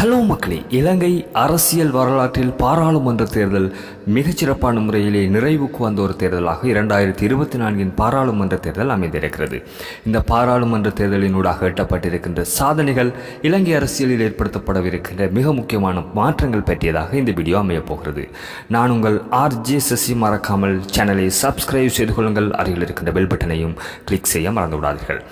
Hello மக்களே இலங்கை அரசியல் வரலாற்றில் பாராளுமன்ற தேர்தல் மிகச்சிறப்பான முறையிலே நிறைவுக்கு வந்த ஒரு தேர்தலாக இரண்டாயிரத்தி இருபத்தி நான்கின் பாராளுமன்ற தேர்தல் அமைந்திருக்கிறது. இந்த பாராளுமன்ற தேர்தலினூடாக எட்டப்பட்டிருக்கின்ற சாதனைகள் இலங்கை அரசியலில் ஏற்படுத்தப்படவிருக்கின்ற மிக முக்கியமான மாற்றங்கள் பற்றியதாக இந்த வீடியோ அமையப் போகிறது. நான் உங்கள் ஆர்ஜே சசி மறக்காமல் சேனலை சப்ஸ்கிரைப் செய்து கொள்ளுங்கள். அருகில் இருக்கின்ற பெல் பட்டனையும் கிளிக் செய்ய மறந்து விடாதீர்கள்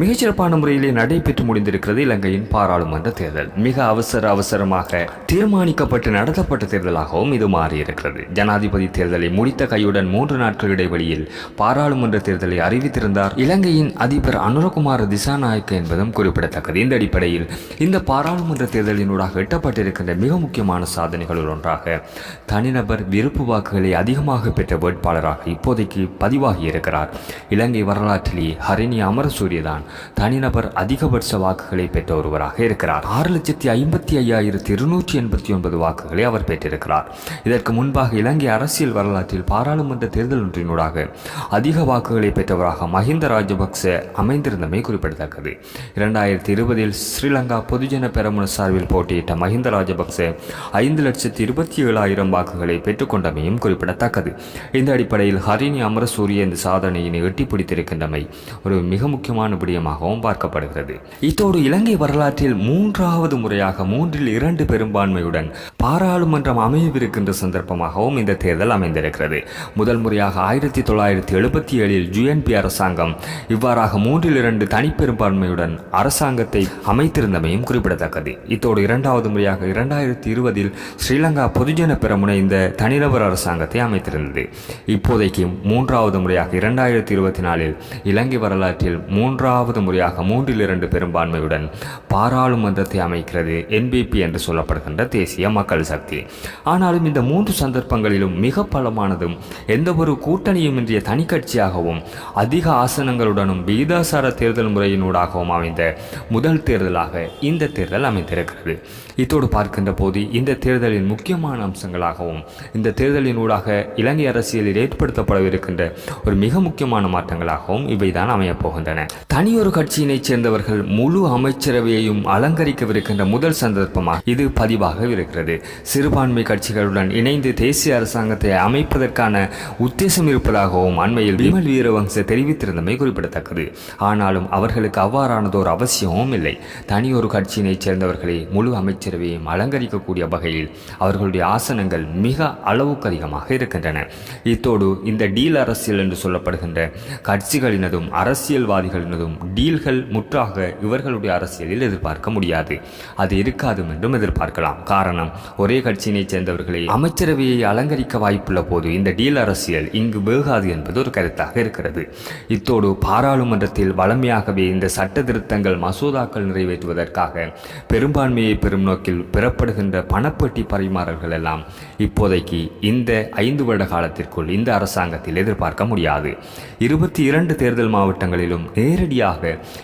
மிகச்சிறப்பான முறையிலே நடைபெற்று முடிந்திருக்கிறது இலங்கையின் பாராளுமன்ற தேர்தல். மிக அவசர அவசரமாக தீர்மானிக்கப்பட்டு நடத்தப்பட்ட தேர்தலாகவும் இது மாறியிருக்கிறது. ஜனாதிபதி தேர்தலை முடித்த கையுடன் மூன்று நாட்கள் இடைவெளியில் பாராளுமன்ற தேர்தலை அறிவித்திருந்தார். இலங்கையின் அதிபர் அனுரகுமார் திசாநாயக்க என்பதும் குறிப்பிடத்தக்கது. இந்த அடிப்படையில் இந்த பாராளுமன்ற தேர்தலினூடாக எட்டப்பட்டிருக்கின்ற மிக முக்கியமான சாதனைகளுள் ஒன்றாக தனிநபர் விருப்பு வாக்குகளை அதிகமாக பெற்ற வேட்பாளராக இப்போதைக்கு பதிவாகி இருக்கிறார் இலங்கை வரலாற்றிலே ஹரிணி அமரசூரியதான் தனிநபர் அதிகபட்ச வாக்குகளை பெற்ற ஒருவராக இருக்கிறார். ஆறு லட்சத்தி ஐம்பத்தி ஐயாயிரத்தி இருநூற்றி எண்பத்தி ஒன்பது வாக்குகளை அவர் பெற்றிருக்கிறார். இதற்கு முன்பாக இலங்கை அரசியல் வரலாற்றில் பாராளுமன்ற தேர்தல் ஒன்றினூடாக அதிக வாக்குகளை பெற்றவராக மஹிந்த ராஜபக்ச அமைந்திருந்தமை குறிப்பிடத்தக்கது. இரண்டாயிரத்தி இருபதில் ஸ்ரீலங்கா பொதுஜன பெரமுன சார்பில் போட்டியிட்ட மஹிந்த ராஜபக்ச ஐந்து லட்சத்தி இருபத்தி ஏழாயிரம் வாக்குகளை பெற்றுக்கொண்டமையும் குறிப்பிடத்தக்கது. இந்த அடிப்படையில் ஹரிணி அமரசூரிய இந்த சாதனையினை எட்டி பிடித்திருக்கின்றமை ஒரு மிக முக்கியமான விடயமாகவும் பார்க்கப்படுகிறது. இத்தோடு இலங்கை வரலாற்றில் மூன்றாவது முறையாக மூன்றில் இரண்டு பெரும்பான்மையுடன் பாராளுமன்றம் அமையவிருக்கின்ற சந்தர்ப்பமாகவும் இந்த தேர்தல் அமைந்திருக்கிறது. முதல் முறையாக ஆயிரத்தி தொள்ளாயிரத்தி எழுபத்தி ஏழில் ஜுஎன்பி அரசாங்கம் இவ்வாறாக மூன்றில் இரண்டு தனிப்பெரும்பான்மையுடன் அரசாங்கத்தை அமைத்திருந்தமையும் குறிப்பிடத்தக்கது. இத்தோடு இரண்டாவது முறையாக இரண்டாயிரத்தி இருபதில் ஸ்ரீலங்கா பொதுஜன பெருமுனை இந்த தனிநபர் அரசாங்கத்தை அமைத்திருந்தது. இப்போதைக்கு மூன்றாவது முறையாக இரண்டாயிரத்தி இருபத்தி நாலில் இலங்கை வரலாற்றில் மூன்றாவது முறையாக மூன்றில் இரண்டு பெரும்பான்மையுடன் பாராளுமன்றத்தை அமைக்கிறது என்பிபி என்று சொல்லப்படுகின்ற தேசிய மக்கள் சக்தி. ஆனாலும் இந்த மூன்று சந்தர்ப்பங்களிலும் மிக பலமானதும் எந்த ஒரு கூட்டணியுமின்றிய தனி கட்சியாகவும் அதிக ஆசனங்களுடனும் விகிதாசார தேர்தல் முறையினூடாகவும் அமைந்த முதல் தேர்தலாக இந்த தேர்தல் அமைந்திருக்கிறது. இதோடு பார்க்கின்ற போது இந்த தேர்தலின் முக்கியமான அம்சங்களாகவும் இந்த தேர்தலினூடாக இலங்கை அரசியலில் ஏற்படுத்தப்படவிருக்கின்ற ஒரு மிக முக்கியமான மாற்றங்களாகவும் இவைதான் அமையப் போகின்றன தனியொரு கட்சியினைச் சேர்ந்தவர்கள் முழு அமைச்சரவையையும் அலங்கரிக்கவிருக்கின்ற முதல் சந்தர்ப்பமாக இது பதிவாக இருக்கிறது சிறுபான்மை கட்சிகளுடன் இணைந்து தேசிய அரசாங்கத்தை அமைப்பதற்கான உத்தேசம் இருப்பதாகவும் அண்மையில் விமல் வீரவங்ச தெரிவித்திருந்தமை குறிப்பிடத்தக்கது. ஆனாலும் அவர்களுக்கு அவ்வாறானதோர் அவசியமும் இல்லை. தனியொரு கட்சியினைச் சேர்ந்தவர்களே முழு அமைச்சரவையும் அலங்கரிக்கக்கூடிய வகையில் அவர்களுடைய ஆசனங்கள் மிக அளவுக்கு அதிகமாக இருக்கின்றன. இத்தோடு இந்த டீல் அரசியல் என்று சொல்லப்படுகின்ற கட்சிகளினதும் அரசியல்வாதிகளினதும் டீல்கள் முற்றாக இவர்களுடைய அரசியலில் எதிர்பார்க்க முடியாது. அது இருக்காது என்றும் எதிர்பார்க்கலாம். காரணம் ஒரே கட்சியினைச் சேர்ந்தவர்களை அமைச்சரவையை அலங்கரிக்க வாய்ப்புள்ள போது இந்த டீல் அரசியல் இங்கு வேகாது என்பது ஒரு கருத்தாக இருக்கிறது. இத்தோடு பாராளுமன்றத்தில் வளமையாகவே இந்த சட்ட திருத்தங்கள் மசோதாக்கள் நிறைவேற்றுவதற்காக பெரும்பான்மையை பெறும் நோக்கில் பெறப்படுகின்ற பணப்பட்டி பரிமாறல்கள் எல்லாம் இப்போதைக்கு இந்த ஐந்து வருட காலத்திற்குள் இந்த அரசாங்கத்தில் எதிர்பார்க்க முடியாது. இருபத்தி இரண்டு தேர்தல் மாவட்டங்களிலும் நேரடியாக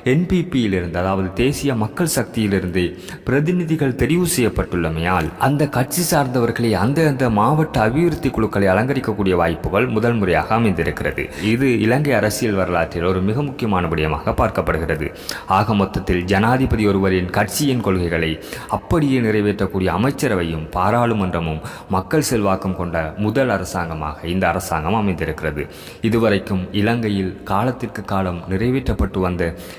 என்பிபியிலிருந்து அதாவது தேசிய மக்கள் சக்தியிலிருந்து பிரதிநிதிகள் தெரிவு செய்யப்பட்டுள்ளமையால் அந்த கட்சி சார்ந்தவர்களை அந்த அந்த மாவட்ட அபிவிருத்தி குழுக்களை அலங்கரிக்கக்கூடிய வாய்ப்புகள் முதல் முறையாக அமைந்திருக்கிறது. இது இலங்கை அரசியல் வரலாற்றில் ஒரு மிக முக்கியமான விடயமாக பார்க்கப்படுகிறது. ஆக மொத்தத்தில் ஜனாதிபதி ஒருவரின் கட்சியின் கொள்கைகளை அப்படியே நிறைவேற்றக்கூடிய அமைச்சரவையும் பாராளுமன்றமும் மக்கள் செல்வாக்கம் கொண்ட முதல் அரசாங்கமாக இந்த அரசாங்கம் அமைந்திருக்கிறது. இதுவரைக்கும் இலங்கையில் காலத்திற்கு காலம் நிறைவேற்றப்பட்டு வந்த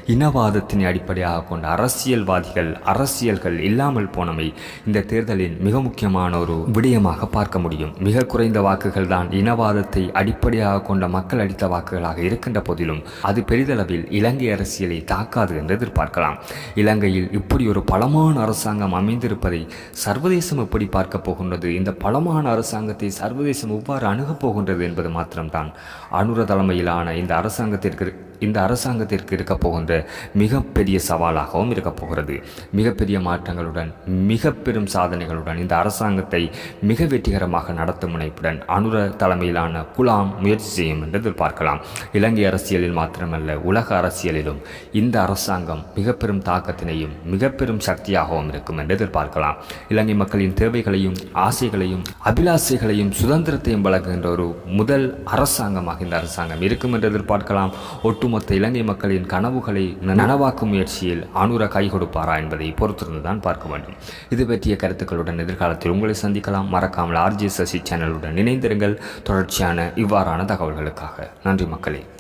இனவாதத்தினை அடிப்படையாக கொண்ட அரசியல்வாதிகள் அரசியல்கள் இல்லாமல் போனமை இந்த தேர்தலின் மிக முக்கியமான ஒரு விடயமாக பார்க்க முடியும். மிக குறைந்த வாக்குகள் தான் இனவாதத்தை அடிப்படையாக கொண்ட மக்கள் அளித்த வாக்குகளாக இருக்கின்ற போதிலும் அது பெரிதளவில் இலங்கை அரசியலை தாக்காது என்று எதிர்பார்க்கலாம். இலங்கையில் இப்படி ஒரு பலமான அரசாங்கம் அமைந்திருப்பதை சர்வதேசம் எப்படி பார்க்க போகின்றது? இந்த பலமான அரசாங்கத்தை சர்வதேசம் எவ்வாறு அணுகப் போகின்றது என்பது மாத்திரம்தான். அனுர தலைமையிலான இந்த அரசாங்கத்திற்கு இந்த அரசாங்கத்திற்கு இருக்க போகின்ற மிகப்பெரிய சவாலாகவும் இருக்க போகிறது. மிகப்பெரிய மாற்றங்களுடன் மிக பெரும் சாதனைகளுடன் இந்த அரசாங்கத்தை மிக வெற்றிகரமாக நடத்தும் முனைப்புடன் அனுர தலைமையிலான குலாம் முயற்சி செய்யும் என்று எதிர்பார்க்கலாம். இலங்கை அரசியலில் மாத்திரமல்ல உலக அரசியலிலும் இந்த அரசாங்கம் மிக பெரும் தாக்கத்தினையும் மிக பெரும் சக்தியாகவும் இருக்கும் என்று எதிர்பார்க்கலாம். இலங்கை மக்களின் தேவைகளையும் ஆசைகளையும் அபிலாசைகளையும் சுதந்திரத்தையும் வழங்குகின்ற ஒரு முதல் அரசாங்கமாக இந்த அரசாங்கம் இருக்கும் என்று எதிர்பார்க்கலாம். ஒட்டு ஒட்டுமொத்த இலங்கை மக்களின் கனவுகளை நனவாக்கும் முயற்சியில் அனுர கை கொடுப்பாரா என்பதை பொறுத்திருந்துதான் பார்க்க வேண்டும். இது பற்றிய கருத்துக்களுடன் எதிர்காலத்தில் உங்களை சந்திக்கலாம். மறக்காமல் ஆர்ஜி சசி சேனலுடன் இணைந்திருங்கள். தொடர்ச்சியான இவ்வாறான தகவல்களுக்காக. நன்றி மக்களே.